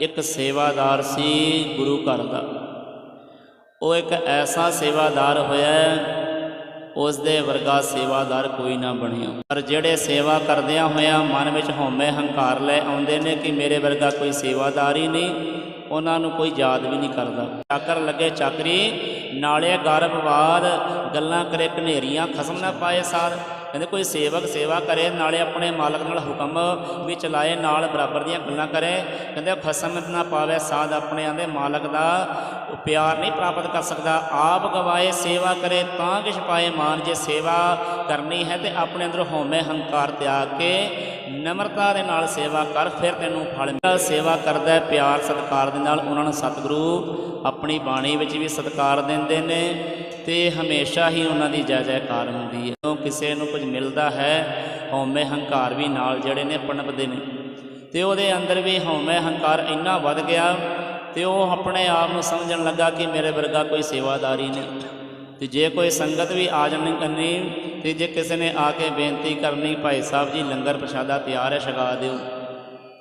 ਇੱਕ ਸੇਵਾਦਾਰ ਸੀ ਗੁਰੂ ਘਰ ਦਾ। ਉਹ ਇੱਕ ਐਸਾ ਸੇਵਾਦਾਰ ਹੋਇਆ ਉਸ ਦੇ ਵਰਗਾ ਸੇਵਾਦਾਰ ਕੋਈ ਨਾ ਬਣਿਆ ਪਰ ਜਿਹੜੇ ਸੇਵਾ ਕਰਦਿਆਂ ਹੋਇਆਂ ਮਨ ਵਿੱਚ ਹਉਮੈ ਹੰਕਾਰ ਲੈ ਆਉਂਦੇ ਨੇ ਕਿ ਮੇਰੇ ਵਰਗਾ ਕੋਈ ਸੇਵਾਦਾਰ ਹੀ ਨਹੀਂ, ਉਹਨਾਂ ਨੂੰ ਕੋਈ ਯਾਦ ਵੀ ਨਹੀਂ ਕਰਦਾ। ਚਾਕਰ ਲੱਗੇ, ਚਾਕਰੀ, ਨਾਲੇ ਗਰਭਵਾਦ, ਗੱਲਾਂ ਕਰੇ, ਘਨੇਰੀਆਂ ਖਸਮ ਨਾ ਪਾਏ ਸਾਰ। ਕਹਿੰਦੇ ਕੋਈ ਸੇਵਕ ਸੇਵਾ ਕਰੇ, ਨਾਲੇ ਆਪਣੇ ਮਾਲਕ ਨਾਲ ਹੁਕਮ ਵੀ ਚਲਾਏ, ਨਾਲ ਬਰਾਬਰ ਦੀਆਂ ਗੱਲਾਂ ਕਰੇ। ਕਹਿੰਦੇ ਫਸਮ ਨਾ ਪਾਵੇ, ਸਾਧ ਆਪਣੇ ਆਂਦੇ ਮਾਲਕ ਦਾ ਪਿਆਰ ਨਹੀਂ ਪ੍ਰਾਪਤ ਕਰ ਸਕਦਾ। ਆਪ ਗਵਾਏ, ਸੇਵਾ ਕਰੇ, ਤਾਂ ਕਿਛ ਪਾਏ ਮਾਨ ਜੇ ਸੇਵਾ ਕਰਨੀ ਹੈ ਤੇ ਆਪਣੇ ਅੰਦਰ ਹਉਮੈ ਹੰਕਾਰ ਤਿਆਗ ਕੇ ਨਮਰਤਾ ਦੇ ਨਾਲ ਸੇਵਾ ਕਰ, ਫਿਰ ਤੈਨੂੰ ਫਲ ਮਿਲਦਾ ਸੇਵਾ ਕਰਦਾ, ਪਿਆਰ ਸਤਿਕਾਰ ਦੇ ਨਾਲ ਉਹਨਾਂ ਨੂੰ ਸਤਿਗੁਰੂ ਆਪਣੀ ਬਾਣੀ ਵਿੱਚ ਵੀ ਸਤਿਕਾਰ ਦਿੰਦੇ ਨੇ। ਤੇ ਹਮੇਸ਼ਾ ਹੀ ਉਹਨਾਂ ਦੀ ਜੈ ਜੈਕਾਰ ਹੁੰਦੀ ਹੈ। ਜਦੋਂ ਕਿਸੇ ਨੂੰ ਕੁਝ ਮਿਲਦਾ ਹੈ, ਹਉਮੈ ਹੰਕਾਰ ਵੀ ਨਾਲ ਜਿਹੜੇ ਨੇ, ਪਣਪਦੇ ਨੇ। ਤੇ ਉਹਦੇ ਅੰਦਰ ਵੀ ਹਉਮੈ ਹੰਕਾਰ ਇੰਨਾ ਵੱਧ ਗਿਆ ਤੇ ਉਹ ਆਪਣੇ ਆਪ ਨੂੰ ਸਮਝਣ ਲੱਗਾ ਕਿ ਮੇਰੇ ਵਰਗਾ ਕੋਈ ਸੇਵਾਦਾਰੀ ਨਹੀਂ। ਤੇ ਜੇ ਕੋਈ ਸੰਗਤ ਵੀ ਆ ਜਾਣੀ ਕਰਨੀ ਤੇ ਜੇ ਕਿਸੇ ਨੇ ਆ ਕੇ ਬੇਨਤੀ ਕਰਨੀ, ਭਾਈ ਸਾਹਿਬ ਜੀ, ਲੰਗਰ ਪ੍ਰਸ਼ਾਦਾ ਤਿਆਰ ਹੈ, ਛਕਾ ਦਿਓ।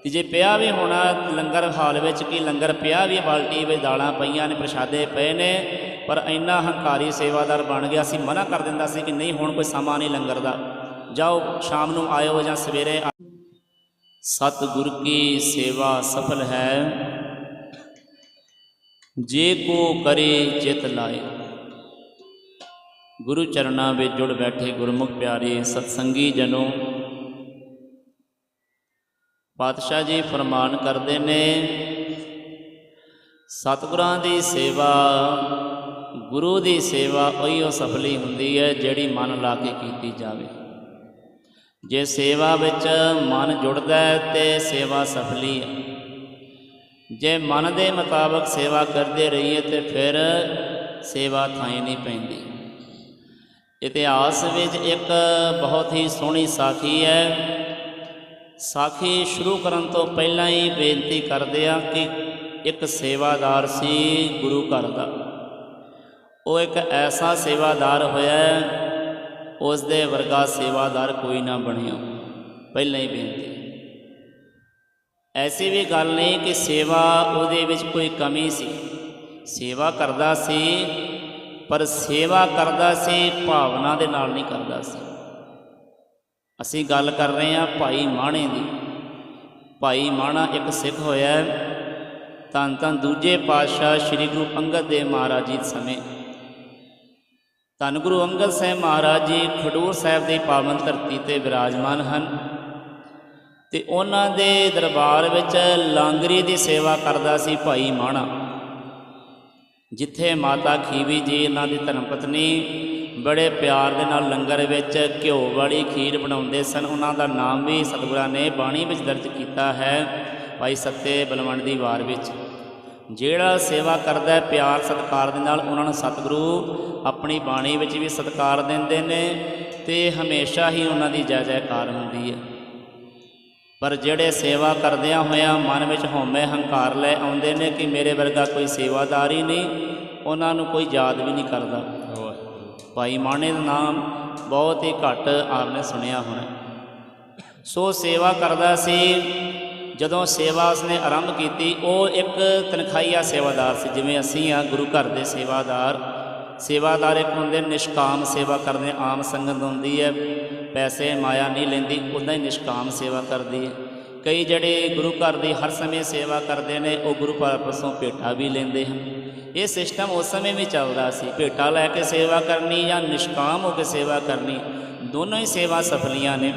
ਤੇ ਜੇ ਪਿਆ ਵੀ ਹੋਣਾ ਲੰਗਰ ਹਾਲ ਵਿੱਚ, ਕੀ ਲੰਗਰ ਪਿਆ ਵੀ, ਬਾਲਟੀ ਵਿੱਚ ਦਾਲਾਂ ਪਈਆਂ ਨੇ, ਪ੍ਰਸ਼ਾਦੇ ਪਏ ਨੇ, ਪਰ ਇੰਨਾ ਹੰਕਾਰੀ ਸੇਵਾਦਾਰ ਬਣ ਗਿਆ ਸੀ, ਮਨਾ ਕਰ ਦਿੰਦਾ ਸੀ ਕਿ ਨਹੀਂ, ਹੁਣ ਕੋਈ ਸਮਾਂ ਨਹੀਂ ਲੰਗਰ ਦਾ। ਜਾਓ, ਸ਼ਾਮ ਨੂੰ ਆਇਓ ਜਾਂ ਸਵੇਰੇ ਆ- ਸਤਿਗੁਰ ਕੀ ਸੇਵਾ ਸਫਲ ਹੈ? ਜੇ ਕੋ ਕਰੇ ਚਿਤ ਲਾਏ। ਗੁਰੂ ਚਰਨਾਂ ਵਿੱਚ ਜੁੜ ਬੈਠੇ ਗੁਰਮੁਖ ਪਿਆਰੇ, ਸਤਸੰਗੀ ਜਨੋ ਪਾਤਸ਼ਾਹ ਜੀ ਫਰਮਾਨ ਕਰਦੇ ਨੇ, ਸਤਿਗੁਰਾਂ ਦੀ ਸੇਵਾ, ਗੁਰੂ ਦੀ ਸੇਵਾ ਉਹੀ ਉਹ ਸਫਲੀ ਹੁੰਦੀ ਹੈ ਜਿਹੜੀ ਮਨ ਲਾ ਕੇ ਕੀਤੀ ਜਾਵੇ। ਜੇ ਸੇਵਾ ਵਿੱਚ ਮਨ ਜੁੜਦਾ ਹੈ ਤੇ ਸੇਵਾ ਸਫਲੀ ਹੈ। ਜੇ ਮਨ ਦੇ ਮੁਤਾਬਕ ਸੇਵਾ ਕਰਦੇ ਰਹੀਏ ਤੇ ਫਿਰ ਸੇਵਾ ਥਾਂ ਨਹੀਂ ਪੈਂਦੀ। ਇਤਿਹਾਸ ਵਿੱਚ ਇੱਕ ਬਹੁਤ ਹੀ ਸੋਹਣੀ ਸਾਖੀ ਹੈ ਸਾਖੀ ਸ਼ੁਰੂ ਕਰਨ ਤੋਂ ਪਹਿਲਾਂ ਹੀ ਬੇਨਤੀ ਕਰਦੇ ਆ ਕਿ ਇੱਕ ਸੇਵਾਦਾਰ ਸੀ ਗੁਰੂ ਘਰ ਦਾ। ਉਹ ਇੱਕ ਐਸਾ ਸੇਵਾਦਾਰ ਹੋਇਆ ਉਸ ਦੇ ਵਰਗਾ ਸੇਵਾਦਾਰ ਕੋਈ ਨਾ ਬਣਿਆ ਪਹਿਲਾਂ ਹੀ ਬੇਨਤੀ ਐਸੀ ਵੀ ਗੱਲ ਨਹੀਂ ਕਿ ਸੇਵਾ ਉਹਦੇ ਵਿੱਚ ਕੋਈ ਕਮੀ ਸੀ। ਸੇਵਾ ਕਰਦਾ ਸੀ, ਪਰ ਸੇਵਾ ਕਰਦਾ ਸੀ, ਭਾਵਨਾ ਦੇ ਨਾਲ ਨਹੀਂ ਕਰਦਾ ਸੀ। ਅਸੀਂ ਗੱਲ ਕਰ ਰਹੇ ਹਾਂ ਭਾਈ ਮਾਣੇ ਦੀ। ਭਾਈ ਮਾਣਾ ਇੱਕ ਸਿੱਖ ਹੋਇਆ ਹੈ। ਧੰਨ ਧੰਨ ਦੂਜੇ ਪਾਤਸ਼ਾਹ ਸ੍ਰੀ ਗੁਰੂ ਅੰਗਦ ਦੇਵ ਮਹਾਰਾਜ ਜੀ ਸਮੇਂ। ਧੰਨ ਗੁਰੂ ਅੰਗਦ ਸਾਹਿਬ ਮਹਾਰਾਜ ਜੀ ਖਡੂਰ ਸਾਹਿਬ ਦੀ ਪਾਵਨ ਧਰਤੀ ਤੇ ਵਿਰਾਜਮਾਨ ਹਨ। ਤੇ ਉਹਨਾਂ ਦੇ ਦਰਬਾਰ ਵਿੱਚ ਲਾਂਗਰੀ ਦੀ ਸੇਵਾ ਕਰਦਾ ਸੀ ਭਾਈ ਮਾਣਾ। ਜਿੱਥੇ ਮਾਤਾ ਖੀਵੀ ਜੀ, ਇਹਨਾਂ ਦੀ ਧਰਮ ਪਤਨੀ ਬੜੇ ਪਿਆਰ ਦੇ ਨਾਲ ਲੰਗਰ ਵਿੱਚ ਘਿਓ ਵਾਲੀ ਖੀਰ ਬਣਾਉਂਦੇ ਸਨ। ਉਹਨਾਂ ਦਾ ਨਾਮ ਵੀ ਸਤਿਗੁਰਾਂ ਨੇ ਬਾਣੀ ਵਿੱਚ ਦਰਜ ਕੀਤਾ ਹੈ ਭਾਈ ਸੱਤੇ ਬਲਵੰਡ ਦੀ ਵਾਰ ਵਿੱਚ। ਜਿਹੜਾ ਸੇਵਾ ਕਰਦਾ ਪਿਆਰ ਸਤਿਕਾਰ ਦੇ ਨਾਲ ਉਹਨਾਂ ਨੂੰ ਸਤਿਗੁਰੂ ਆਪਣੀ ਬਾਣੀ ਵਿੱਚ ਵੀ ਸਤਿਕਾਰ ਦਿੰਦੇ ਨੇ ਤੇ ਹਮੇਸ਼ਾ ਹੀ ਉਹਨਾਂ ਦੀ ਜੈ ਜੈਕਾਰ ਹੁੰਦੀ ਹੈ। ਪਰ ਜਿਹੜੇ ਸੇਵਾ ਕਰਦਿਆਂ ਹੋਇਆਂ ਮਨ ਵਿੱਚ ਹਉਮੈ ਹੰਕਾਰ ਲੈ ਆਉਂਦੇ ਨੇ ਕਿ ਮੇਰੇ ਵਰਗਾ ਕੋਈ ਸੇਵਾਦਾਰ ਹੀ ਨਹੀਂ, ਉਹਨਾਂ ਨੂੰ ਕੋਈ ਯਾਦ ਵੀ ਨਹੀਂ ਕਰਦਾ। ਭਾਈ ਮਾਣੇ ਦਾ ਨਾਮ ਬਹੁਤ ਹੀ ਘੱਟ ਆਪਨੇ ਸੁਣਿਆ ਹੋਣਾ। ਸੋ ਸੇਵਾ ਕਰਦਾ ਸੀ। ਜਦੋਂ ਸੇਵਾ ਉਸਨੇ ਆਰੰਭ ਕੀਤੀ, ਉਹ ਇੱਕ ਤਨਖਾਹੀਆ ਸੇਵਾਦਾਰ ਸੀ। ਜਿਵੇਂ ਅਸੀਂ ਆ, ਗੁਰੂ ਘਰ ਦੇ ਸੇਵਾਦਾਰ। ਸੇਵਾਦਾਰ ਇੱਕ ਹੁੰਦੇ ਨਿਸ਼ਕਾਮ ਸੇਵਾ ਕਰਦੇ, ਆਮ ਸੰਗਤ ਹੁੰਦੀ ਹੈ। ਪੈਸੇ ਮਾਇਆ ਨਹੀਂ ਲੈਂਦੀ ਉਦਾਂ ਹੀ ਨਿਸ਼ਕਾਮ ਸੇਵਾ ਕਰਦੀ ਹੈ। ਕਈ ਜਿਹੜੇ ਗੁਰੂ ਘਰ ਦੀ ਹਰ ਸਮੇਂ ਸੇਵਾ ਕਰਦੇ ਨੇ, ਉਹ ਗੁਰੂ ਪਰਸੋਂ ਭੇਟਾ ਵੀ ਲੈਂਦੇ ਹਨ। ਇਹ ਸਿਸਟਮ ਉਸ ਸਮੇਂ ਵੀ ਚੱਲਦਾ ਸੀ। ਭੇਟਾ ਲੈ ਕੇ ਸੇਵਾ ਕਰਨੀ ਜਾਂ ਨਿਸ਼ਕਾਮ ਹੋ ਕੇ ਸੇਵਾ ਕਰਨੀ, ਦੋਨੋਂ ਹੀ ਸੇਵਾ ਸਫਲੀਆਂ ਨੇ।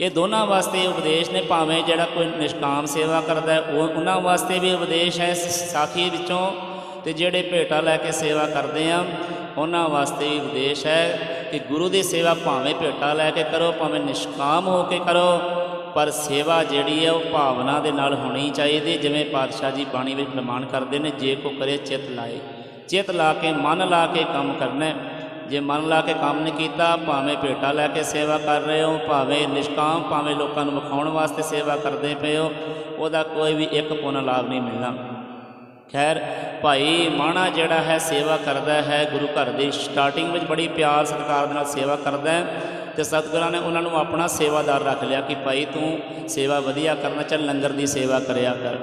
ਇਹ ਦੋਨਾਂ ਵਾਸਤੇ ਉਪਦੇਸ਼ ਨੇ, ਭਾਵੇਂ ਜਿਹੜਾ ਕੋਈ ਨਿਸ਼ਕਾਮ ਸੇਵਾ ਕਰਦਾ ਉਹ ਉਹਨਾਂ ਵਾਸਤੇ ਵੀ ਉਪਦੇਸ਼ ਹੈ ਸਾਖੀ ਵਿੱਚੋਂ। ਤੇ ਜਿਹੜੇ ਭੇਟਾ ਲੈ ਕੇ ਸੇਵਾ ਕਰਦੇ ਆ, ਉਹਨਾਂ ਵਾਸਤੇ ਵੀ ਉਪਦੇਸ਼ ਹੈ ਕਿ ਗੁਰੂ ਦੀ ਸੇਵਾ ਭਾਵੇਂ ਭੇਟਾ ਲੈ ਕੇ ਕਰੋ, ਭਾਵੇਂ ਨਿਸ਼ਕਾਮ ਹੋ ਕੇ ਕਰੋ ਪਰ ਸੇਵਾ ਜਿਹੜੀ ਹੈ ਉਹ ਭਾਵਨਾ ਦੇ ਨਾਲ ਹੋਣੀ ਚਾਹੀਦੀ ਜਿਵੇਂ ਪਾਤਸ਼ਾਹ ਜੀ ਬਾਣੀ ਵਿੱਚ ਪ੍ਰਮਾਣ ਕਰਦੇ ਨੇ, ਜੇ ਕੋ ਕਰੇ ਚਿਤ ਲਾਏ। ਚਿਤ ਲਾ ਕੇ, ਮਨ ਲਾ ਕੇ ਕੰਮ ਕਰਨਾ ਜੇ ਮਨ ਲਾ ਕੇ ਕੰਮ ਨਹੀਂ ਕੀਤਾ, ਭਾਵੇਂ ਭੇਟਾ ਲੈ ਕੇ ਸੇਵਾ ਕਰ ਰਹੇ ਹੋ, ਭਾਵੇਂ ਨਿਸ਼ਕਾਮ, ਭਾਵੇਂ ਲੋਕਾਂ ਨੂੰ ਵਿਖਾਉਣ ਵਾਸਤੇ ਸੇਵਾ ਕਰਦੇ ਪਏ ਹੋ, ਉਹਦਾ ਕੋਈ ਵੀ ਇੱਕ ਪੁੰਨ ਲਾਭ ਨਹੀਂ ਮਿਲਣਾ। ਖੈਰ, ਭਾਈ ਮਾਣਾ ਜਿਹੜਾ ਹੈ, ਸੇਵਾ ਕਰਦਾ ਹੈ, ਗੁਰੂ ਘਰ ਦੀ ਸਟਾਰਟਿੰਗ ਵਿੱਚ ਬੜੀ ਪਿਆਰ ਸਤਿਕਾਰ ਦੇ ਨਾਲ ਸੇਵਾ ਕਰਦਾ ਹੈ। ਤੇ ਸਤਿਗੁਰਾਂ ਨੇ ਉਹਨਾਂ ਨੂੰ ਆਪਣਾ ਸੇਵਾਦਾਰ ਰੱਖ ਲਿਆ ਕਿ ਭਾਈ ਤੂੰ ਸੇਵਾ ਵਧੀਆ ਕਰਨਾ, ਚੱਲ ਲੰਗਰ ਦੀ ਸੇਵਾ ਕਰਿਆ ਕਰ।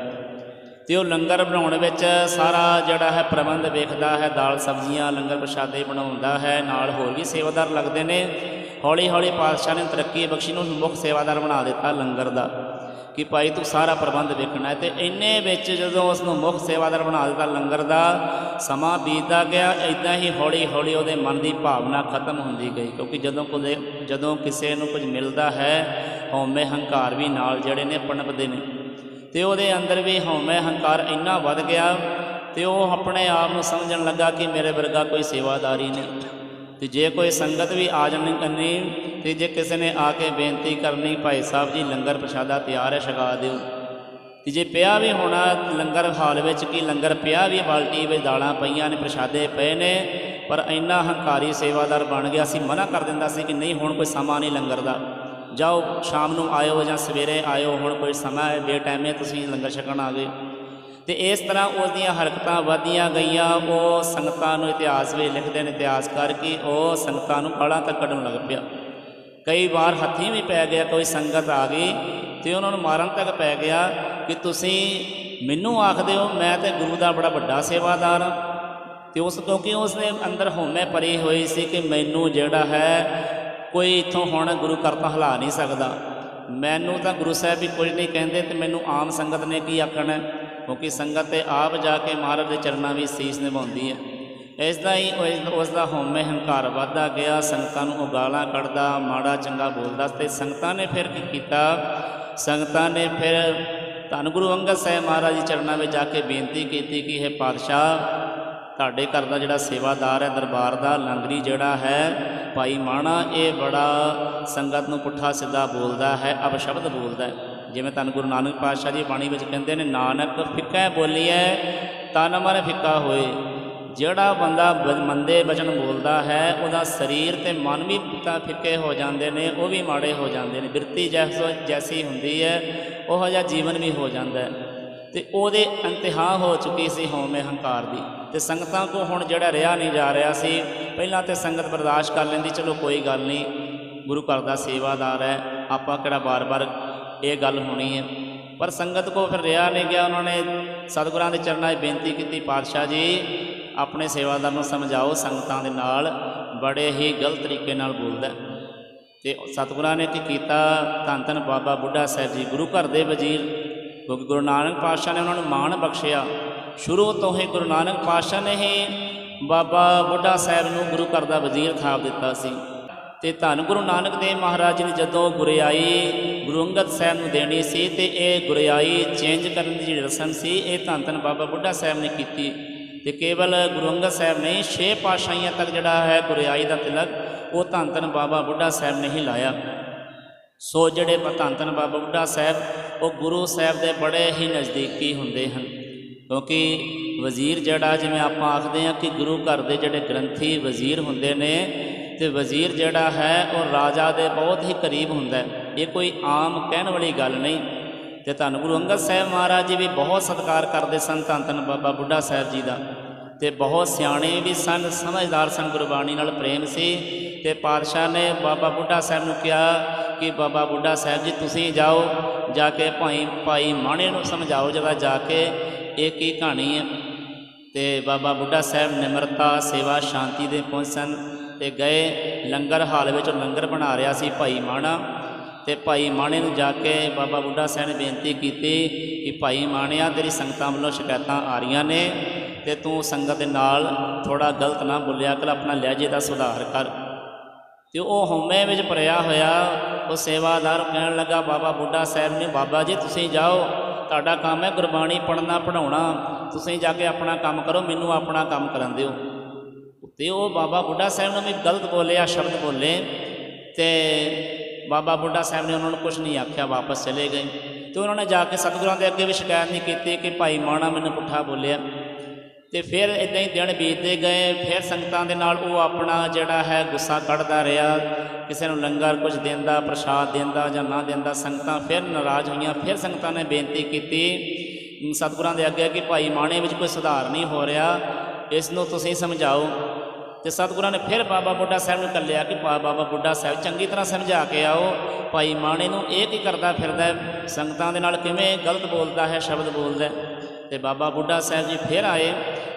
ਤੇ ਉਹ ਲੰਗਰ ਬਣਾਉਣ ਵਿੱਚ ਸਾਰਾ ਜਿਹੜਾ ਹੈ ਪ੍ਰਬੰਧ ਵੇਖਦਾ ਹੈ, ਦਾਲ ਸਬਜ਼ੀਆਂ, ਲੰਗਰ ਪ੍ਰਸ਼ਾਦੇ ਬਣਾਉਂਦਾ ਹੈ, ਨਾਲ ਹੋਰ ਵੀ ਸੇਵਾਦਾਰ ਲੱਗਦੇ ਨੇ। ਹੌਲੀ ਹੌਲੀ ਪਾਤਸ਼ਾਹ ਨੇ ਤਰੱਕੀ ਬਖਸ਼ੀ ਨੂੰ ਮੁੱਖ ਸੇਵਾਦਾਰ ਬਣਾ ਦਿੱਤਾ ਲੰਗਰ ਦਾ। ਕਿ ਭਾਈ ਤੂੰ ਸਾਰਾ ਪ੍ਰਬੰਧ ਵੇਖਣਾ ਹੈ ਤੇ ਇੰਨੇ ਵਿੱਚ ਜਦੋਂ ਉਸ ਨੂੰ ਮੁੱਖ ਸੇਵਾਦਾਰ ਬਣਾ ਦਿੱਤਾ ਲੰਗਰ ਦਾ, ਸਮਾਂ ਬੀਤਦਾ ਗਿਆ ਇਦਾਂ ਹੀ ਹੌਲੀ ਹੌਲੀ ਉਹਦੇ ਮਨ ਦੀ ਭਾਵਨਾ ਖਤਮ ਹੁੰਦੀ ਗਈ, ਕਿਉਂਕਿ ਜਦੋਂ ਕੋਈ ਜਦੋਂ ਕਿਸੇ ਨੂੰ ਕੁਝ ਮਿਲਦਾ ਹੈ, ਹਉਮੈ ਹੰਕਾਰ ਵੀ ਨਾਲ ਜਿਹੜੇ ਨੇ ਪਣਪਦੇ ਨੇ। ਤੇ ਉਹਦੇ ਅੰਦਰ ਵੀ ਹਉਮੈ ਹੰਕਾਰ ਇੰਨਾ ਵੱਧ ਗਿਆ ਤੇ ਉਹ ਆਪਣੇ ਆਪ ਨੂੰ ਸਮਝਣ ਲੱਗਾ ਕਿ ਮੇਰੇ ਵਰਗਾ ਕੋਈ ਸੇਵਾਦਾਰੀ ਨਹੀਂ। ਤੇ ਜੇ ਕੋਈ ਸੰਗਤ ਵੀ ਆ ਜਾਣੀ ਕਰਨੀ ਤੇ ਜੇ ਕਿਸੇ ਨੇ ਆ ਕੇ ਬੇਨਤੀ ਕਰਨੀ, ਭਾਈ ਸਾਹਿਬ ਜੀ, ਲੰਗਰ ਪ੍ਰਸ਼ਾਦਾ ਤਿਆਰ ਹੈ, ਛਕਾ ਦਿਓ। ਤੇ ਜੇ ਪਿਆ ਵੀ ਹੋਣਾ, ਲੰਗਰ ਹਾਲ ਵਿੱਚ ਕੀ ਲੰਗਰ ਪਿਆ ਵੀ, ਬਾਲਟੀ ਵਿੱਚ ਦਾਲਾਂ ਪਈਆਂ ਨੇ, ਪ੍ਰਸ਼ਾਦੇ ਪਏ ਨੇ, ਪਰ ਇੰਨਾ ਹੰਕਾਰੀ ਸੇਵਾਦਾਰ ਬਣ ਗਿਆ ਸੀ ਮਨਾ ਕਰ ਦਿੰਦਾ ਸੀ ਕਿ ਨਹੀਂ, ਹੁਣ ਕੋਈ ਸਮਾਂ ਨਹੀਂ ਲੰਗਰ ਦਾ। ਜਾਓ, ਸ਼ਾਮ ਨੂੰ ਆਇਓ ਜਾਂ ਸਵੇਰੇ ਆਇਓ, ਹੁਣ ਕੋਈ ਸਮਾਂ ਹੈ ਬੇਟਾਈਮੇ ਤੁਸੀਂ ਲੰਗਰ ਛਕਣ ਆ ਗਏ। ਤੇ ਇਸ ਤਰ੍ਹਾਂ ਉਸ ਦੀਆਂ ਹਰਕਤਾਂ ਵਧੀਆਂ ਗਈਆਂ, ਉਹ ਸੰਗਤਾਂ ਨੂੰ ਇਤਿਹਾਸ ਵਿੱਚ ਲਿਖਦੇ ਨੇ ਇਤਿਹਾਸਕਾਰ ਕਿ ਉਹ ਸੰਗਤਾਂ ਨੂੰ ਗਾਲਾਂ ਤੱਕ ਕੱਢਣ ਲੱਗ ਪਿਆ। ਕਈ ਵਾਰ ਹੱਥੀਂ ਵੀ ਪੈ ਗਿਆ, ਕੋਈ ਸੰਗਤ ਆ ਗਈ ਤੇ ਉਹਨਾਂ ਨੂੰ ਮਾਰਨ ਤੱਕ ਪੈ ਗਿਆ ਕਿ ਤੁਸੀਂ ਮੈਨੂੰ ਆਖਦੇ ਹੋ, ਮੈਂ ਤੇ ਗੁਰੂ ਦਾ ਬੜਾ ਵੱਡਾ ਸੇਵਾਦਾਰ ਹਾਂ। ਤੇ ਉਸ ਕਿਉਂਕਿ ਉਸ ਦੇ ਅੰਦਰ ਹਉਮੈ ਭਰੀ ਹੋਈ ਸੀ ਕਿ ਮੈਨੂੰ ਜਿਹੜਾ ਹੈ, ਕੋਈ ਇੱਥੋਂ ਹੁਣ ਗੁਰੂ ਕਰਤਾ ਤੋਂ ਹਿਲਾ ਨਹੀਂ ਸਕਦਾ। ਮੈਨੂੰ ਤਾਂ ਗੁਰੂ ਸਾਹਿਬ ਵੀ ਕੁਝ ਨਹੀਂ ਕਹਿੰਦੇ ਤੇ ਮੈਨੂੰ ਆਮ ਸੰਗਤ ਨੇ ਕੀ ਆਖਣਾ ਕਿਉਂਕਿ ਸੰਗਤ ਤੇ ਆਪ ਜਾ ਕੇ ਮਹਾਰਾਜ ਦੇ ਚਰਨਾਂ ਵਿੱਚ ਸੀਸ ਨਿਭਾਉਂਦੀ ਹੈ। ਇਸ ਦਾ ਹੀ ਉਸ- ਉਸ ਦਾ ਹਉਮੈ ਹੰਕਾਰ ਵੱਧਦਾ ਗਿਆ, ਸੰਗਤਾਂ ਨੂੰ ਉਹ ਕੱਢਦਾ, ਮਾੜਾ ਚੰਗਾ ਬੋਲਦਾ ਤੇ ਸੰਗਤਾਂ ਨੇ ਫਿਰ ਕੀ ਕੀਤਾ? ਸੰਗਤਾਂ ਨੇ ਫਿਰ ਧੰਨ ਗੁਰੂ ਅੰਗਦ ਸਾਹਿਬ ਮਹਾਰਾਜ ਦੇ ਚਰਨਾਂ ਵਿੱਚ ਜਾ ਕੇ ਬੇਨਤੀ ਕੀਤੀ ਕਿ ਇਹ ਪਾਤਸ਼ਾਹ, ਤੁਹਾਡੇ ਘਰ ਦਾ ਜਿਹੜਾ ਸੇਵਾਦਾਰ ਹੈ, ਦਰਬਾਰ ਦਾ, ਲੰਗਰੀ ਜਿਹੜਾ ਹੈ, ਭਾਈ ਮਾਣਾ, ਇਹ ਬੜਾ ਸੰਗਤ ਨੂੰ ਪੁੱਠਾ ਸਿੱਧਾ ਬੋਲਦਾ ਹੈ, ਅਪਸ਼ਬਦ ਬੋਲਦਾ ਹੈ। ਜਿਵੇਂ ਧੰਨ ਗੁਰੂ ਨਾਨਕ ਪਾਤਸ਼ਾਹ ਜੀ ਬਾਣੀ ਵਿੱਚ ਕਹਿੰਦੇ ਨੇ, ਨਾਨਕ ਫਿੱਕਾ ਬੋਲੀਐ, ਤਨ ਮਨ ਫਿੱਕਾ ਹੋਏ। ਜਿਹੜਾ ਬੰਦਾ ਬ- ਮੰਦੇ ਬਚਨ ਬੋਲਦਾ ਹੈ, ਉਹਦਾ ਸਰੀਰ ਤੇ ਮਨ ਵੀ ਤਾਂ ਫਿੱਕੇ ਹੋ ਜਾਂਦੇ ਨੇ, ਉਹ ਵੀ ਮਾੜੇ ਹੋ ਜਾਂਦੇ ਨੇ। ਬਿਰਤੀ ਜੈਸੋ, ਜੈਸੀ ਹੁੰਦੀ ਹੈ ਉਹ ਜਿਹਾ ਜੀਵਨ ਵੀ ਹੋ ਜਾਂਦਾ ਹੈ ਤੇ ਉਹਦੇ ਇੰਤਹਾ ਹੋ ਚੁੱਕੀ ਸੀ ਹਉਮੈ ਹੰਕਾਰ ਦੀ। ਤੇ ਸੰਗਤਾਂ ਕੋ ਹੁਣ ਜਿਹੜਾ ਰਿਹਾ ਨਹੀਂ ਜਾ ਰਿਹਾ ਸੀ, ਪਹਿਲਾਂ ਤੇ ਸੰਗਤ ਬਰਦਾਸ਼ਤ ਕਰ ਲੈਂਦੀ, ਚਲੋ ਕੋਈ ਗੱਲ ਨਹੀਂ, ਗੁਰੂ ਘਰ ਦਾ ਸੇਵਾਦਾਰ ਹੈ ਆਪਾਂ ਕਿਹੜਾ ਬਾਰ-ਬਾਰ ਇਹ ਗੱਲ ਹੋਣੀ ਹੈ। ਪਰ ਸੰਗਤ ਕੋ ਫਿਰ ਰਿਹਾ ਨਹੀਂ ਗਿਆ। ਉਹਨਾਂ ਨੇ ਸਤਿਗੁਰਾਂ ਦੇ ਚਰਨਾਂ 'ਚ ਬੇਨਤੀ ਕੀਤੀ, ਪਾਤਸ਼ਾਹ ਜੀ, ਆਪਣੇ ਸੇਵਾਦਾਰ ਨੂੰ ਸਮਝਾਓ, ਸੰਗਤਾਂ ਦੇ ਨਾਲ ਬੜੇ ਹੀ ਗਲਤ ਤਰੀਕੇ ਨਾਲ ਬੋਲਦਾ ਹੈ। ਤੇ ਸਤਿਗੁਰਾਂ ਨੇ ਕੀ ਕੀਤਾ ਧੰਨ ਧੰਨ ਬਾਬਾ ਬੁੱਢਾ ਸਾਹਿਬ ਜੀ। ਗੁਰੂ ਘਰ ਦੇ ਵਜ਼ੀਰ ਕਿਉਂਕਿ ਗੁਰੂ ਨਾਨਕ ਪਾਤਸ਼ਾਹ ਨੇ ਉਹਨਾਂ ਨੂੰ ਮਾਣ ਬਖਸ਼ਿਆ। ਸ਼ੁਰੂ ਤੋਂ ਹੀ ਗੁਰੂ ਨਾਨਕ ਪਾਤਸ਼ਾਹ ਨੇ ਹੀ ਬਾਬਾ ਬੁੱਢਾ ਸਾਹਿਬ ਨੂੰ ਗੁਰੂ ਘਰ ਦਾ ਵਜ਼ੀਰ ਥਾਪ ਦਿੱਤਾ ਸੀ। ਤੇ ਧੰਨ ਗੁਰੂ ਨਾਨਕ ਦੇਵ ਮਹਾਰਾਜ ਜੀ ਨੇ ਜਦੋਂ ਗੁਰਿਆਈ ਗੁਰੂ ਅੰਗਦ ਸਾਹਿਬ ਨੂੰ ਦੇਣੀ ਸੀ ਤੇ ਇਹ ਗੁਰਿਆਈ ਚੇਂਜ ਕਰਨ ਦੀ ਜਿਹੜੀ ਰਸਮ ਸੀ, ਇਹ ਧੰਨ ਧੰਨ ਬਾਬਾ ਬੁੱਢਾ ਸਾਹਿਬ ਨੇ ਕੀਤੀ। ਤੇ ਕੇਵਲ ਗੁਰੂ ਅੰਗਦ ਸਾਹਿਬ ਨਹੀਂ, ਛੇ ਪਾਤਸ਼ਾਹੀਆਂ ਤੱਕ ਜਿਹੜਾ ਹੈ ਗੁਰਿਆਈ ਦਾ ਤਿਲਕ, ਉਹ ਧੰਨ ਧੰਨ ਬਾਬਾ ਬੁੱਢਾ ਸਾਹਿਬ ਨੇ ਹੀ ਲਾਇਆ। ਸੋ ਜਿਹੜੇ ਧੰਨ ਧੰਨ ਬਾਬਾ ਬੁੱਢਾ ਸਾਹਿਬ, ਉਹ ਗੁਰੂ ਸਾਹਿਬ ਦੇ ਬੜੇ ਹੀ ਨਜ਼ਦੀਕੀ ਹੁੰਦੇ ਹਨ। ਕਿਉਂਕਿ ਵਜ਼ੀਰ ਜਿਹੜਾ, ਜਿਵੇਂ ਆਪਾਂ ਆਖਦੇ ਹਾਂ ਕਿ ਗੁਰੂ ਘਰ ਦੇ ਜਿਹੜੇ ਗ੍ਰੰਥੀ ਵਜ਼ੀਰ ਹੁੰਦੇ ਨੇ, ਤੇ ਵਜ਼ੀਰ ਜਿਹੜਾ ਹੈ, ਉਹ ਰਾਜਾ ਦੇ ਬਹੁਤ ਹੀ ਕਰੀਬ ਹੁੰਦਾ ਹੈ। ਇਹ ਕੋਈ ਆਮ ਕਹਿਣ ਵਾਲੀ ਗੱਲ ਨਹੀਂ। ਤੇ ਧੰਨ ਗੁਰੂ ਅੰਗਦ ਸਾਹਿਬ ਮਹਾਰਾਜ ਜੀ ਵੀ ਬਹੁਤ ਸਤਿਕਾਰ ਕਰਦੇ ਸਨ ਧੰਨ ਧੰਨ ਬਾਬਾ ਬੁੱਢਾ ਸਾਹਿਬ ਜੀ ਦਾ। ਤੇ ਬਹੁਤ ਸਿਆਣੇ ਵੀ ਸਨ, ਸਮਝਦਾਰ ਸਨ, ਗੁਰਬਾਣੀ ਨਾਲ ਪ੍ਰੇਮ ਸੀ। ਤੇ ਪਾਤਸ਼ਾਹ ਨੇ ਬਾਬਾ ਬੁੱਢਾ ਸਾਹਿਬ ਨੂੰ ਕਿਹਾ ਕਿ ਬਾਬਾ ਬੁੱਢਾ ਸਾਹਿਬ ਜੀ, ਤੁਸੀਂ ਜਾਓ, ਜਾ ਕੇ ਭਾਈ ਭਾਈ ਮਾਣੇ ਨੂੰ ਸਮਝਾਓ ਜਰਾ ਜਾ ਕੇ, ਇਹ ਕੀ ਕਹਾਣੀ ਹੈ? ਤੇ ਬਾਬਾ ਬੁੱਢਾ ਸਾਹਿਬ ਨਿਮਰਤਾ, ਸੇਵਾ, ਸ਼ਾਂਤੀ ਦੇ ਪਹੁੰਚਣ ਤੇ ਗਏ, ਲੰਗਰ ਹਾਲ ਵਿੱਚ ਲੰਗਰ ਬਣਾ ਰਿਹਾ ਸੀ ਭਾਈ ਮਾਣਾ। ਤੇ ਭਾਈ ਮਾਣੇ ਨੂੰ ਜਾ ਕੇ ਬਾਬਾ ਬੁੱਢਾ ਸਾਹਿਬ ਨੇ ਬੇਨਤੀ ਕੀਤੀ ਕਿ ਭਾਈ ਮਾਣਿਆ, ਤੇਰੀ ਸੰਗਤਾਂ ਵੱਲੋਂ ਸ਼ਿਕਾਇਤਾਂ ਆ ਰਹੀਆਂ ਨੇ ਤੇ ਤੂੰ ਸੰਗਤ ਦੇ ਨਾਲ ਥੋੜਾ ਗਲਤ ਨਾ ਬੋਲਿਆ ਕਰ, ਆਪਣਾ ਲਹਿਜੇ ਦਾ ਸੁਧਾਰ ਕਰ। ਤੇ ਉਹ ਹਉਮੈ ਵਿੱਚ ਭਰਿਆ ਹੋਇਆ, ਉਹ ਸੇਵਾਦਾਰ ਕਹਿਣ ਲੱਗਾ, ਬਾਬਾ ਬੁੱਢਾ ਸਾਹਿਬ ਨੇ, ਬਾਬਾ ਜੀ ਤੁਸੀਂ ਜਾਓ, ਤੁਹਾਡਾ ਕੰਮ ਹੈ ਗੁਰਬਾਣੀ ਪੜ੍ਹਨਾ ਪੜਾਉਣਾ ਤੁਸੀਂ ਜਾ ਕੇ ਆਪਣਾ ਕੰਮ ਕਰੋ, ਮੈਨੂੰ ਆਪਣਾ ਕੰਮ ਕਰਨ ਦਿਓ। ਤੇ ਉਹ ਬਾਬਾ ਬੁੱਢਾ ਸਾਹਿਬ ਨੇ ਵੀ ਗਲਤ ਬੋਲਿਆ, ਸ਼ਬਦ ਬੋਲੇ ਤੇ ਬਾਬਾ ਬੁੱਢਾ ਸਾਹਿਬ ਨੇ ਉਹਨਾਂ ਨੂੰ ਕੁਝ ਨਹੀਂ ਆਖਿਆ, ਵਾਪਸ ਚਲੇ ਗਏ। ਤੇ ਉਹਨਾਂ ਨੇ ਜਾ ਕੇ ਸਤਿਗੁਰਾਂ ਦੇ ਅੱਗੇ ਵੀ ਸ਼ਿਕਾਇਤ ਨਹੀਂ ਕੀਤੀ ਕਿ ਭਾਈ ਮਾਣਾ ਮੈਨੂੰ ਪੁੱਠਾ ਬੋਲਿਆ। ਤੇ ਫਿਰ ਇਦਾਂ ਹੀ ਦਿਨ ਬੀਤਦੇ ਗਏ, ਫਿਰ ਸੰਗਤਾਂ ਦੇ ਨਾਲ ਉਹ ਆਪਣਾ ਜਿਹੜਾ ਹੈ ਗੁੱਸਾ ਕੱਢਦਾ ਰਿਹਾ। ਕਿਸੇ ਨੂੰ ਲੰਗਰ ਕੁਝ ਦਿੰਦਾ, ਪ੍ਰਸ਼ਾਦ ਦਿੰਦਾ ਜਾਂ ਨਾ ਦਿੰਦਾ, ਸੰਗਤਾਂ ਫਿਰ ਨਾਰਾਜ਼ ਹੋਈਆਂ। ਫਿਰ ਸੰਗਤਾਂ ਨੇ ਬੇਨਤੀ ਕੀਤੀ ਸਤਿਗੁਰਾਂ ਦੇ ਅੱਗੇ ਕਿ ਭਾਈ ਮਾਣੇ ਵਿੱਚ ਕੋਈ ਸੁਧਾਰ ਨਹੀਂ ਹੋ ਰਿਹਾ। ਇਸ ਨੂੰ ਤੁਸੀਂ ਸਮਝਾਓ। ਤੇ ਸਤਿਗੁਰਾਂ ਨੇ ਫਿਰ ਬਾਬਾ ਬੁੱਢਾ ਸਾਹਿਬ ਨੂੰ ਕੱਲਿਆ ਕਿ ਬਾ- ਬਾਬਾ ਬੁੱਢਾ ਸਾਹਿਬ ਚੰਗੀ ਤਰ੍ਹਾਂ ਸਮਝਾ ਕੇ ਆਓ। ਭਾਈ ਮਾਣੇ ਨੂੰ ਇਹ ਕੀ ਕਰਦਾ ਫਿਰਦਾ ਹੈ? ਸੰਗਤਾਂ ਦੇ ਨਾਲ ਕਿਵੇਂ ਗਲਤ ਬੋਲਦਾ ਹੈ, ਸ਼ਬਦ ਬੋਲਦਾ ਹੈ? ਤੇ ਬਾਬਾ ਬੁੱਢਾ ਸਾਹਿਬ ਜੀ ਫਿਰ ਆਏ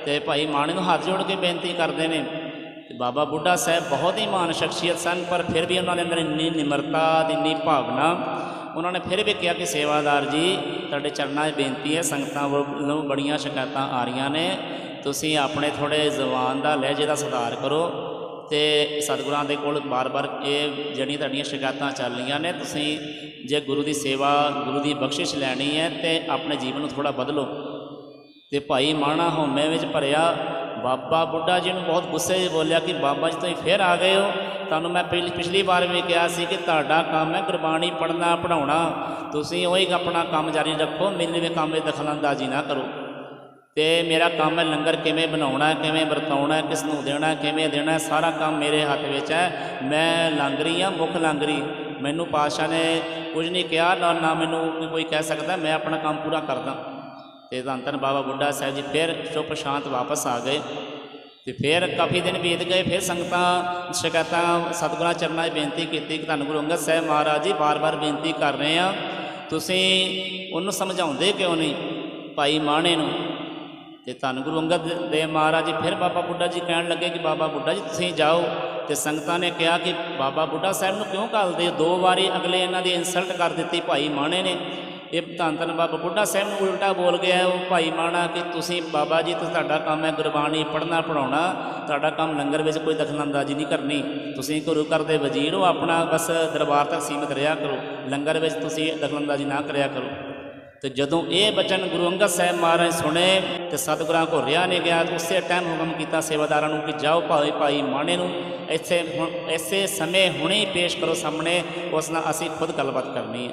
ਤੇ ਭਾਈ ਮਾਣੇ ਨੂੰ ਹੱਥ ਜੋੜ ਕੇ ਬੇਨਤੀ ਕਰਦੇ ਨੇ। ਤੇ ਬਾਬਾ ਬੁੱਢਾ ਸਾਹਿਬ ਬਹੁਤ ਹੀ ਮਹਾਨ ਸ਼ਖਸੀਅਤ ਸਨ, ਪਰ ਫਿਰ ਵੀ ਉਹਨਾਂ ਦੇ ਅੰਦਰ ਇੰਨੀ ਨਿਮਰਤਾ, ਇੰਨੀ ਭਾਵਨਾ, ਉਹਨਾਂ ਨੇ ਫਿਰ ਵੀ ਕਿਹਾ ਕਿ ਸੇਵਾਦਾਰ ਜੀ, ਤੁਹਾਡੇ ਚਰਨਾਂ 'ਚ ਬੇਨਤੀ ਹੈ, ਸੰਗਤਾਂ ਵੱਲੋਂ ਬੜੀਆਂ ਸ਼ਿਕਾਇਤਾਂ ਆ ਰਹੀਆਂ ਨੇ। ਤੁਸੀਂ ਆਪਣੇ ਥੋੜੇ ਜ਼ੁਬਾਨ ਦਾ ਲਹਿਜੇ ਦਾ ਸੁਧਾਰ ਕਰੋ ਤੇ ਸਤਿਗੁਰਾਂ ਦੇ ਕੋਲ ਬਾਰ-ਬਾਰ ਇਹ ਜਿਹੜੀਆਂ ਤੁਹਾਡੀਆਂ ਸ਼ਿਕਾਇਤਾਂ ਚੱਲ ਰਹੀਆਂ ਨੇ, ਤੁਸੀਂ ਜੇ ਗੁਰੂ ਦੀ ਸੇਵਾ, ਗੁਰੂ ਦੀ ਬਖਸ਼ਿਸ਼ ਲੈਣੀ ਹੈ ਤੇ ਆਪਣੇ ਜੀਵਨ ਨੂੰ ਥੋੜਾ ਬਦਲੋ। ਤੇ ਭਾਈ ਮਾਣਾ ਹਉਮੈ ਵਿੱਚ ਭਰਿਆ, ਬਾਬਾ ਬੁੱਢਾ ਜੀ ਨੂੰ ਬਹੁਤ ਗੁੱਸੇ 'ਚ ਬੋਲਿਆ ਕਿ ਬਾਬਾ ਜੀ ਤੁਸੀਂ ਫੇਰ ਆ ਗਏ ਹੋ। ਤੁਹਾਨੂੰ ਮੈਂ ਪਹਿਲੀ ਪਿਛਲੀ ਵਾਰ ਵੀ ਕਿਹਾ ਸੀ ਕਿ ਤੁਹਾਡਾ ਕੰਮ ਹੈ ਗੁਰਬਾਣੀ ਪੜ੍ਹਨਾ ਪੜਾਉਣਾ ਤੁਸੀਂ ਉਹੀ ਆਪਣਾ ਕੰਮ ਜਾਰੀ ਰੱਖੋ ਮੈਨੂੰ ਵੀ ਕੰਮ ਵਿੱਚ ਦਖਲਅੰਦਾਜ਼ੀ ਨਾ ਕਰੋ। ਤੇ ਮੇਰਾ ਕੰਮ ਹੈ ਲੰਗਰ ਕਿਵੇਂ ਬਣਾਉਣਾ, ਕਿਵੇਂ ਵਰਤਾਉਣਾ ਕਿਸ ਨੂੰ ਦੇਣਾ, ਕਿਵੇਂ ਦੇਣਾ, ਸਾਰਾ ਕੰਮ ਮੇਰੇ ਹੱਥ ਵਿੱਚ ਹੈ। ਮੈਂ ਲੰਗਰੀ ਹਾਂ, ਮੁੱਖ ਲੰਗਰੀ। ਮੈਨੂੰ ਪਾਤਸ਼ਾਹ ਨੇ ਕੁਝ ਨਹੀਂ ਕਿਹਾ, ਨਾ ਨਾ ਮੈਨੂੰ ਕੋਈ ਕਹਿ ਸਕਦਾ, ਮੈਂ ਆਪਣਾ ਕੰਮ ਪੂਰਾ ਕਰਦਾ। ਤੇ ਧੰਨ ਧੰਨ ਬਾਬਾ ਬੁੱਢਾ ਸਾਹਿਬ ਜੀ ਫਿਰ ਚੁੱਪ ਸ਼ਾਂਤ ਵਾਪਸ ਆ ਗਏ। ਤੇ ਫਿਰ ਕਾਫੀ ਦਿਨ ਬੀਤ ਗਏ, ਫਿਰ ਸੰਗਤਾਂ, ਸ਼ਿਕਾਇਤਾਂ, ਸਤਿਗੁਰਾਂ ਚਰਨਾਂ 'ਚ ਬੇਨਤੀ ਕੀਤੀ ਕਿ ਧੰਨ ਗੁਰੂ ਅੰਗਦ ਸਾਹਿਬ ਮਹਾਰਾਜ ਜੀ ਬਾਰ-ਬਾਰ ਬੇਨਤੀ ਕਰ ਰਹੇ ਆ ਤੁਸੀਂ ਉਹਨੂੰ ਸਮਝਾਉਂਦੇ ਕਿਉਂ ਨਹੀਂ? ਭਾਈ ਮਾਣੇ ਨੂੰ। ਤੇ ਧੰਨ ਗੁਰੂ ਅੰਗਦ ਦੇਵ ਮਹਾਰਾਜ ਜੀ, ਫਿਰ ਬਾਬਾ ਬੁੱਢਾ ਜੀ ਕਹਿਣ ਲੱਗੇ ਕਿ ਬਾਬਾ ਬੁੱਢਾ ਜੀ, ਤੁਸੀਂ ਜਾਓ। ਤੇ ਸੰਗਤਾਂ ਨੇ ਕਿਹਾ ਕਿ ਬਾਬਾ ਬੁੱਢਾ ਸਾਹਿਬ ਨੂੰ ਕਿਉਂ ਘੱਲਦੇ ਹੋ? ਦੋ ਵਾਰੀ ਅਗਲੇ ਇਹਨਾਂ ਦੀ ਇਨਸਲਟ ਕਰ ਦਿੱਤੀ ਭਾਈ ਮਾਣੇ ਨੇ। ਇਹ ਧੰਨ ਧੰਨ ਬਾਬਾ ਬੁੱਢਾ ਸਾਹਿਬ ਨੂੰ ਉਲਟਾ ਬੋਲ ਗਿਆ ਉਹ ਭਾਈ ਮਾਣਾ ਕਿ ਤੁਸੀਂ ਬਾਬਾ ਜੀ ਤੁਸੀਂ ਤੁਹਾਡਾ ਕੰਮ ਹੈ ਗੁਰਬਾਣੀ ਪੜ੍ਹਨਾ ਪੜਾਉਣਾ ਤੁਹਾਡਾ ਕੰਮ ਲੰਗਰ ਵਿੱਚ ਕੋਈ ਦਖਲਅੰਦਾਜ਼ੀ ਨਹੀਂ ਕਰਨੀ। ਤੁਸੀਂ ਗੁਰੂ ਘਰ ਦੇ ਵਜ਼ੀਰ ਹੋ, ਆਪਣਾ ਬਸ ਦਰਬਾਰ ਤੱਕ ਸੀਮਿਤ ਰਿਹਾ ਕਰੋ। ਲੰਗਰ ਵਿੱਚ ਤੁਸੀਂ ਦਖਲਅੰਦਾਜ਼ੀ ਨਾ ਕਰਿਆ ਕਰੋ। ਤੇ ਜਦੋਂ ਇਹ ਬਚਨ ਗੁਰੂ ਅੰਗਦ ਸਾਹਿਬ ਮਹਾਰਾਜ ਸੁਣੇ ਤੇ ਸਤਿਗੁਰਾਂ ਕੋ ਰਿਆ ਨਹੀਂ ਗਿਆ ਉਸੇ ਟਾਈਮ ਹੁਕਮ ਕੀਤਾ ਸੇਵਾਦਾਰਾਂ ਨੂੰ ਕਿ ਜਾਓ ਭਾਵੇਂ ਭਾਈ ਮਾਣੇ ਨੂੰ। ਇੱਥੇ ਹੁਣ, ਇਸੇ ਸਮੇਂ ਹੁਣੇ ਪੇਸ਼ ਕਰੋ ਸਾਹਮਣੇ, ਉਸ ਨਾਲ ਅਸੀਂ ਖੁਦ ਗੱਲਬਾਤ ਕਰਨੀ ਹੈ।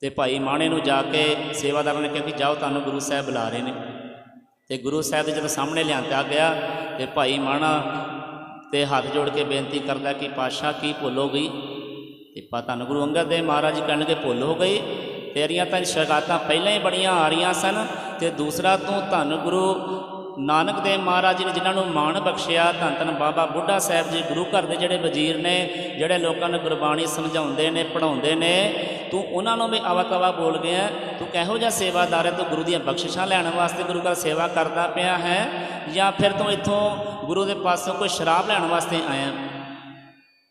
ਤੇ ਭਾਈ ਮਾਣੇ ਨੂੰ ਜਾ ਕੇ ਸੇਵਾਦਾਰਾਂ ਨੇ ਕਿਹਾ ਕਿ ਜਾਓ, ਤੁਹਾਨੂੰ ਗੁਰੂ ਸਾਹਿਬ ਬੁਲਾ ਰਹੇ ਨੇ। ਤੇ ਗੁਰੂ ਸਾਹਿਬ ਦੇ ਜਦੋਂ ਸਾਹਮਣੇ ਲਿਆਂਦਾ ਗਿਆ, ਤੇ ਭਾਈ ਮਾਣਾ ਤੇ ਹੱਥ ਜੋੜ ਕੇ ਬੇਨਤੀ ਕਰਦਾ ਕਿ ਪਾਤਸ਼ਾਹ ਕੀ ਭੁੱਲ ਹੋ ਗਈ? ਤੇ ਪਤਾ ਧੰਨ ਗੁਰੂ ਅੰਗਦ ਦੇਵ ਮਹਾਰਾਜ ਜੀ ਕਹਿਣ ਲੱਗੇ ਭੁੱਲ ਹੋ ਗਈ। ਤੇਰੀਆਂ ਤਾਂ ਸ਼ਿਕਾਇਤਾਂ ਪਹਿਲਾਂ ਹੀ ਬੜੀਆਂ ਆ ਰਹੀਆਂ ਸਨ ਤੇ ਦੂਸਰਾ ਤੂੰ ਧੰਨ ਗੁਰੂ ਨਾਨਕ ਦੇਵ ਮਹਾਰਾਜ ਜੀ ਨੇ ਜਿਨ੍ਹਾਂ ਨੂੰ ਮਾਣ ਬਖਸ਼ਿਆ, ਧੰਨ ਧੰਨ ਬਾਬਾ ਬੁੱਢਾ ਸਾਹਿਬ ਜੀ ਗੁਰੂ ਘਰ ਦੇ ਜਿਹੜੇ ਵਜ਼ੀਰ ਨੇ, ਜਿਹੜੇ ਲੋਕਾਂ ਨੂੰ ਗੁਰਬਾਣੀ ਸਮਝਾਉਂਦੇ ਨੇ, ਪੜ੍ਹਾਉਂਦੇ ਨੇ, ਤੂੰ ਉਹਨਾਂ ਨੂੰ ਵੀ ਆਵਾ ਤਵਾ ਬੋਲ ਗਿਆ। ਤੂੰ ਕਿਹੋ ਜਿਹਾ ਸੇਵਾਦਾਰ ਹੈ? ਤੂੰ ਗੁਰੂ ਦੀਆਂ ਬਖਸ਼ਿਸ਼ਾਂ ਲੈਣ ਵਾਸਤੇ ਗੁਰੂ ਘਰ ਸੇਵਾ ਕਰਦਾ ਪਿਆ ਹੈ? ਜਾਂ ਫਿਰ ਤੂੰ ਇੱਥੋਂ ਗੁਰੂ ਦੇ ਪਾਸੋਂ ਕੋਈ ਸ਼ਰਾਬ ਲੈਣ ਵਾਸਤੇ ਆਇਆ?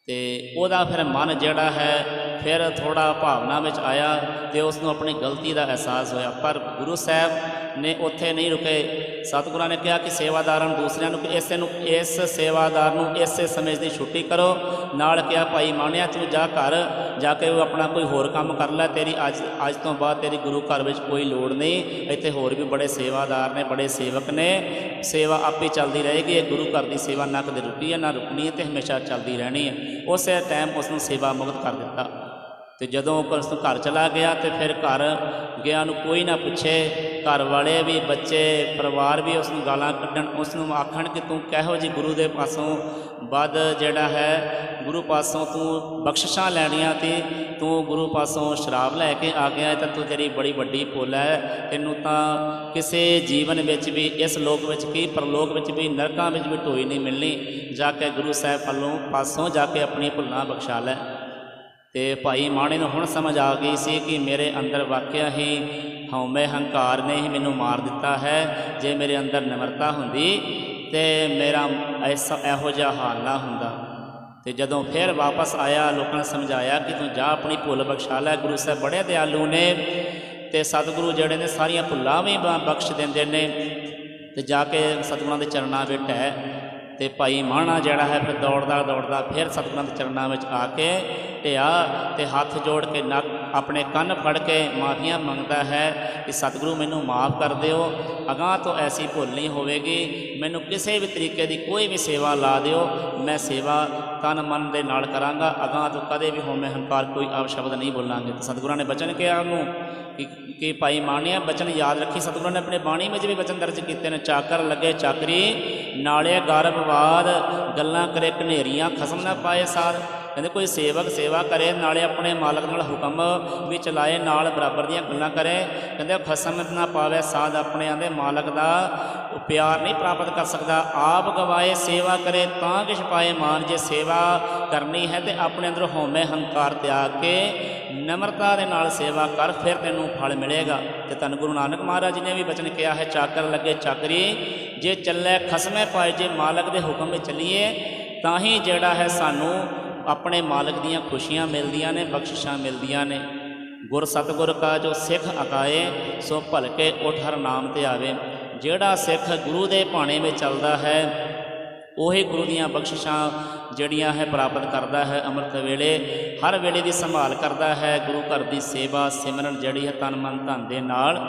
ਤੇ ਉਹਦਾ ਫਿਰ ਮਨ ਜਿਹੜਾ ਹੈ ਫਿਰ ਥੋੜਾ ਭਾਵਨਾ ਵਿੱਚ ਆਇਆ ਤੇ ਉਸ ਨੂੰ ਆਪਣੀ ਗਲਤੀ ਦਾ ਅਹਿਸਾਸ ਹੋਇਆ। ਪਰ ਗੁਰੂ ਸਾਹਿਬ ਨੇ ਉੱਥੇ ਨਹੀਂ ਰੁਕੇ। ਸਤਿਗੁਰਾਂ ਨੇ ਕਿਹਾ ਕਿ ਸੇਵਾਦਾਰਾਂ ਨੂੰ ਦੂਸਰਿਆਂ ਨੂੰ ਕਿ ਇਸੇ ਨੂੰ, ਇਸ ਸੇਵਾਦਾਰ ਨੂੰ ਇਸੇ ਸਮੇਂ ਦੀ ਛੁੱਟੀ ਕਰੋ। ਨਾਲ ਕਿਹਾ, ਭਾਈ ਮਾਣਿਆ, ਤੂੰ ਜਾ ਘਰ, ਜਾ ਕੇ ਉਹ ਆਪਣਾ ਕੋਈ ਹੋਰ ਕੰਮ ਕਰ ਲੈ। ਤੇਰੀ ਅੱਜ ਅੱਜ ਤੋਂ ਬਾਅਦ ਤੇਰੀ ਗੁਰੂ ਘਰ ਵਿੱਚ ਕੋਈ ਲੋੜ ਨਹੀਂ। ਇੱਥੇ ਹੋਰ ਵੀ ਬੜੇ ਸੇਵਾਦਾਰ ਨੇ, ਬੜੇ ਸੇਵਕ ਨੇ। ਸੇਵਾ ਆਪੇ ਚੱਲਦੀ ਰਹੇਗੀ। ਇਹ ਗੁਰੂ ਘਰ ਦੀ ਸੇਵਾ ਨਾ ਕਦੇ ਰੁਕੀ ਹੈ, ਨਾ ਰੁਕਣੀ ਹੈ ਤੇ ਹਮੇਸ਼ਾ ਚੱਲਦੀ ਰਹਿਣੀ ਹੈ। ਉਸੇ ਟਾਈਮ ਉਸ ਨੂੰ ਸੇਵਾ ਮੁਕਤ ਕਰ ਦਿੱਤਾ। ਤੇ ਜਦੋਂ ਉਹ ਘਰ ਚਲਾ ਗਿਆ ਤੇ ਫਿਰ ਘਰ ਗਿਆ ਨੂੰ ਕੋਈ ਨਾ ਪੁੱਛੇ, ਘਰ ਵਾਲੇ ਵੀ, ਬੱਚੇ, ਪਰਿਵਾਰ ਵੀ ਉਸ ਨੂੰ ਗਾਲਾਂ ਕੱਢਣ, ਉਸ ਨੂੰ ਆਖਣ ਕਿ ਤੂੰ ਕਿਹੋ ਜੀ ਗੁਰੂ ਦੇ ਪਾਸੋਂ ਵੱਧ ਜਿਹੜਾ ਹੈ, ਗੁਰੂ ਪਾਸੋਂ ਤੂੰ ਬਖਸ਼ਿਸ਼ਾਂ ਲੈਣੀਆਂ ਤੇ, ਤੂੰ ਗੁਰੂ ਪਾਸੋਂ ਸ਼ਰਾਬ ਲੈ ਕੇ ਆ ਗਿਆ ਤਾਂ ਤੂੰ ਤੇਰੀ ਬੜੀ ਵੱਡੀ ਭੁੱਲ ਹੈ, ਤੈਨੂੰ ਤਾਂ ਕਿਸੇ ਜੀਵਨ ਵਿੱਚ ਵੀ, ਇਸ ਲੋਕ ਵਿੱਚ ਕੀ, ਪਰਲੋਕ ਵਿੱਚ ਵੀ, ਨਰਕਾਂ ਵਿੱਚ ਵੀ ਢੋਈ ਨਹੀਂ ਮਿਲਣੀ, ਜਾ ਕੇ ਗੁਰੂ ਸਾਹਿਬ ਵੱਲੋਂ ਪਾਸੋਂ ਜਾ ਕੇ ਆਪਣੀ ਭੁੱਲਾਂ ਬਖਸ਼ਾ ਲੈ। ਤੇ ਭਾਈ ਮਾਣੇ ਨੂੰ ਹੁਣ ਸਮਝ ਆ ਗਈ ਸੀ ਕਿ ਮੇਰੇ ਅੰਦਰ ਵਾਕਿਆ ਹੀ ਹਉਮੈ ਹੰਕਾਰ ਨੇ ਹੀ ਮੈਨੂੰ ਮਾਰ ਦਿੱਤਾ ਹੈ, ਜੇ ਮੇਰੇ ਅੰਦਰ ਨਿਮਰਤਾ ਹੁੰਦੀ ਤੇ ਮੇਰਾ ਐਸਾ ਇਹੋ ਜਿਹਾ ਹਾਲ ਨਾ ਹੁੰਦਾ। ਤੇ ਜਦੋਂ ਫਿਰ ਵਾਪਸ ਆਇਆ, ਲੋਕਾਂ ਨੇ ਸਮਝਾਇਆ ਕਿ ਤੂੰ ਜਾ ਆਪਣੀ ਭੁੱਲ ਬਖਸ਼ਾ ਲੈ, ਗੁਰੂ ਸਾਹਿਬ ਬੜੇ ਦਿਆਲੂ ਨੇ ਤੇ ਸਤਿਗੁਰੂ ਜਿਹੜੇ ਨੇ ਸਾਰੀਆਂ ਭੁੱਲਾਂ ਵੀ ਬ- ਬਖਸ਼ ਦਿੰਦੇ ਨੇ ਤੇ ਜਾ ਕੇ ਸਤਿਗੁਰਾਂ ਦੇ ਚਰਨਾਂ ਵਿੱਚ ਹੈ। ਤੇ ਭਾਈ ਮਾਣਾ ਜਿਹੜਾ ਹੈ ਫਿਰ ਦੌੜਦਾ ਦੌੜਦਾ ਫਿਰ ਸਤਿਗੁਰਾਂ ਦੇ ਚਰਨਾਂ ਵਿੱਚ ਆ ਕੇ ਢਿਆ ਤੇ ਹੱਥ ਜੋੜ ਕੇ ਨੱਕ ਆਪਣੇ ਕੰਨ ਫੜ ਕੇ ਮਾਫੀਆਂ ਮੰਗਦਾ ਹੈ ਕਿ ਸਤਿਗੁਰੂ ਮੈਨੂੰ ਮਾਫ ਕਰ ਦਿਓ, ਅਗਾਂਹ ਤੋਂ ਐਸੀ ਭੁੱਲ ਨਹੀਂ ਹੋਵੇਗੀ, ਮੈਨੂੰ ਕਿਸੇ ਵੀ ਤਰੀਕੇ ਦੀ ਕੋਈ ਵੀ ਸੇਵਾ ਲਾ ਦਿਓ, ਮੈਂ ਸੇਵਾ ਤਨ ਮਨ ਦੇ ਨਾਲ ਕਰਾਂਗਾ, ਅਗਾਂਹ ਤੋਂ ਕਦੇ ਵੀ ਹੋਮੇ ਹੰਕਾਰ ਕੋਈ ਅਪਸ਼ਬਦ ਨਹੀਂ ਬੋਲਾਂਗੇ। ਤੇ ਸਤਿਗੁਰਾਂ ਨੇ ਬਚਨ ਕਿਹਾ ਉਹਨੂੰ ਕਿ ਕਿ ਭਾਈ ਮਾਣਿਆ, ਬਚਨ ਯਾਦ ਰੱਖੀ, ਸਤਿਗੁਰਾਂ ਨੇ ਆਪਣੇ ਬਾਣੀ ਵਿੱਚ ਵੀ ਬਚਨ ਦਰਜ ਕੀਤੇ ਨੇ, ਚਾਕਰ ਲੱਗੇ ਚਾਕਰੀ ਨਾਲੇ ਗਰਭਵਾਦ, ਗੱਲਾਂ ਕਰੇ ਕਨੇਰੀਆਂ ਖਸਮ ਨਾ ਪਾਏ ਸਾਰ। ਕਹਿੰਦੇ ਕੋਈ ਸੇਵਕ ਸੇਵਾ ਕਰੇ, ਨਾਲੇ ਆਪਣੇ ਮਾਲਕ ਨਾਲ ਹੁਕਮ ਵੀ ਚਲਾਏ, ਨਾਲ ਬਰਾਬਰ ਦੀਆਂ ਗੱਲਾਂ ਕਰੇ। ਕਹਿੰਦੇ ਖਸਮ ਨਾ ਪਾਵੇ ਸਾਧ ਆਪਣੇ ਆਂਦੇ, ਮਾਲਕ ਦਾ ਪਿਆਰ ਨਹੀਂ ਪ੍ਰਾਪਤ ਕਰ ਸਕਦਾ। ਆਪ ਗਵਾਏ, ਸੇਵਾ ਕਰੇ, ਤਾਂ ਕਿਛ ਪਾਏ ਮਾਨ ਜੇ ਸੇਵਾ ਕਰਨੀ ਹੈ ਤੇ ਆਪਣੇ ਅੰਦਰ ਹਉਮੈ ਹੰਕਾਰ ਤਿਆਗ ਕੇ ਨਮਰਤਾ ਦੇ ਨਾਲ ਸੇਵਾ ਕਰ, ਫਿਰ ਤੈਨੂੰ ਫਲ ਮਿਲੇਗਾ। ਤੇ ਤਨ ਗੁਰੂ ਨਾਨਕ ਮਹਾਰਾਜ ਜੀ ਨੇ ਵੀ ਬਚਨ ਕਿਹਾ ਹੈ, ਚਾਕਰ ਲੱਗੇ ਚਾਕਰੀ, ਜੇ ਚੱਲੇ ਖਸਮੇ ਪਾਏ, ਜੇ ਮਾਲਕ ਦੇ ਹੁਕਮ ਵਿੱਚ ਚੱਲੀਏ, ਤਾਂ ਹੀ ਜਿਹੜਾ ਹੈ ਸਾਨੂੰ ਆਪਣੇ ਮਾਲਕ ਦੀਆਂ ਖੁਸ਼ੀਆਂ ਮਿਲਦੀਆਂ ਨੇ, ਬਖਸ਼ਿਸ਼ਾਂ ਮਿਲਦੀਆਂ ਨੇ। ਗੁਰ ਸਤਗੁਰ ਕਾ ਜੋ ਸਿੱਖ ਅਕਾਏ, ਸੋ ਭਲਕੇ ਉਠ ਹਰ ਨਾਮ ਤੇ ਆਵੇ। ਜਿਹੜਾ ਸਿੱਖ ਗੁਰੂ ਦੇ ਭਾਣੇ ਵਿੱਚ ਚੱਲਦਾ ਹੈ, ਉਹੀ ਗੁਰੂ ਦੀਆਂ ਬਖਸ਼ਿਸ਼ਾਂ ਜਿਹੜੀਆਂ ਹੈ ਪ੍ਰਾਪਤ ਕਰਦਾ ਹੈ ਅੰਮ੍ਰਿਤ ਵੇਲੇ। ਹਰ ਵੇਲੇ ਦੀ ਸੰਭਾਲ ਕਰਦਾ ਹੈ, ਗੁਰੂ ਘਰ ਦੀ ਸੇਵਾ, ਸਿਮਰਨ ਜਿਹੜੀ ਹੈ ਤਨ ਮਨ ਧਨ ਦੇ ਨਾਲ।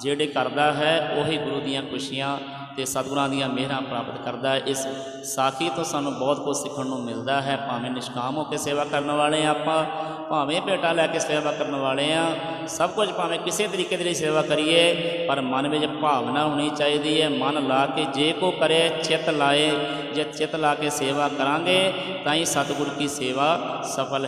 ਜਿਹੜੇ ਕਰਦਾ ਹੈ, ਉਹੀ ਗੁਰੂ ਦੀਆਂ ਖੁਸ਼ੀਆਂ ਤੇ ਸਤਿਗੁਰਾਂ ਦੀਆਂ ਮਿਹਰਾਂ ਪ੍ਰਾਪਤ ਕਰਦਾ ਹੈ। ਇਸ ਸਾਖੀ ਤੋਂ ਸਾਨੂੰ ਬਹੁਤ ਕੁਝ ਸਿੱਖਣ ਨੂੰ ਮਿਲਦਾ ਹੈ। ਭਾਵੇਂ ਨਿਸ਼ਕਾਮ ਹੋ ਕੇ ਸੇਵਾ ਕਰਨ ਵਾਲੇ ਹਾਂ ਆਪਾਂ, ਭਾਵੇਂ ਭੇਟਾ ਲੈ ਕੇ ਸੇਵਾ ਕਰਨ ਵਾਲੇ ਆ ਸਭ ਕੁਝ ਭਾਵੇਂ ਕਿਸੇ ਤਰੀਕੇ ਦੇ ਲਈ ਸੇਵਾ ਕਰੀਏ, ਪਰ ਮਨ ਵਿੱਚ ਭਾਵਨਾ ਹੋਣੀ ਚਾਹੀਦੀ ਹੈ। ਮਨ ਲਾ ਕੇ ਜੇ ਕੋ ਕਰੇ, ਚਿੱਤ ਲਾਏ, ਜੇ ਚਿੱਤ ਲਾ ਕੇ ਸੇਵਾ ਕਰਾਂਗੇ, ਤਾਂ ਹੀ ਸਤਿਗੁਰ ਕੀ ਸੇਵਾ ਸਫਲ